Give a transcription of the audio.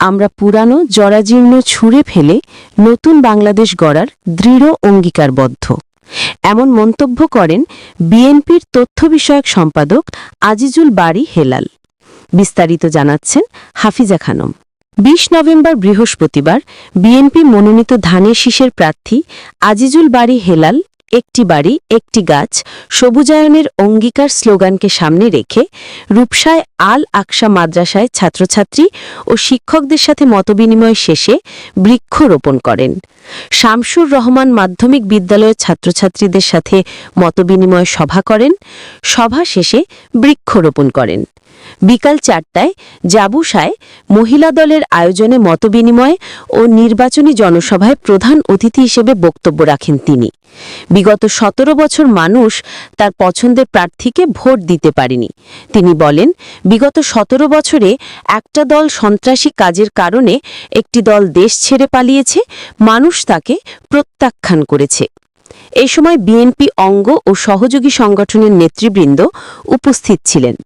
আমরা পুরানো জরাজীর্ণ ছুঁড়ে ফেলে নতুন বাংলাদেশ গড়ার দৃঢ় অঙ্গীকারবদ্ধ। এমন মন্তব্য করেন বিএনপির তথ্য বিষয়ক সম্পাদক আজিজুল বাড়ি হেলাল। বিস্তারিত জানাচ্ছেন হাফিজা খানম। বিশ নভেম্বর বৃহস্পতিবার বিএনপি মনোনীত ধানের শীষের প্রার্থী আজিজুল বাড়ি হেলাল একটি বাড়ি, একটি গাছ, সবুজায়নের অঙ্গীকার স্লোগানকে সামনে রেখে রূপসায় আল আকসা মাদ্রাসায় ছাত্রছাত্রী ও শিক্ষকদের সাথে মতবিনিময় শেষে বৃক্ষরোপণ করেন। শামসুর রহমান মাধ্যমিক বিদ্যালয়ের ছাত্রছাত্রীদের সাথে মতবিনিময় সভা করেন। সভা শেষে বৃক্ষরোপণ করেন। বিকাল চারটায় জাবুসায় মহিলা দলের আয়োজনে মতবিনিময় ও নির্বাচনী জনসভায় প্রধান অতিথি হিসেবে বক্তব্য রাখেন তিনি। বিগত সতেরো বছর মানুষ তার পছন্দের প্রার্থীকে ভোট দিতে পারেনি। তিনি বলেন, বিগত সতেরো বছরে একটা দল সন্ত্রাসী কাজের কারণে একটি দল দেশ ছেড়ে পালিয়েছে, মানুষ তাকে প্রত্যাখ্যান করেছে। এ সময় বিএনপি অঙ্গ ও সহযোগী সংগঠনের নেতৃবৃন্দ উপস্থিত ছিলেন।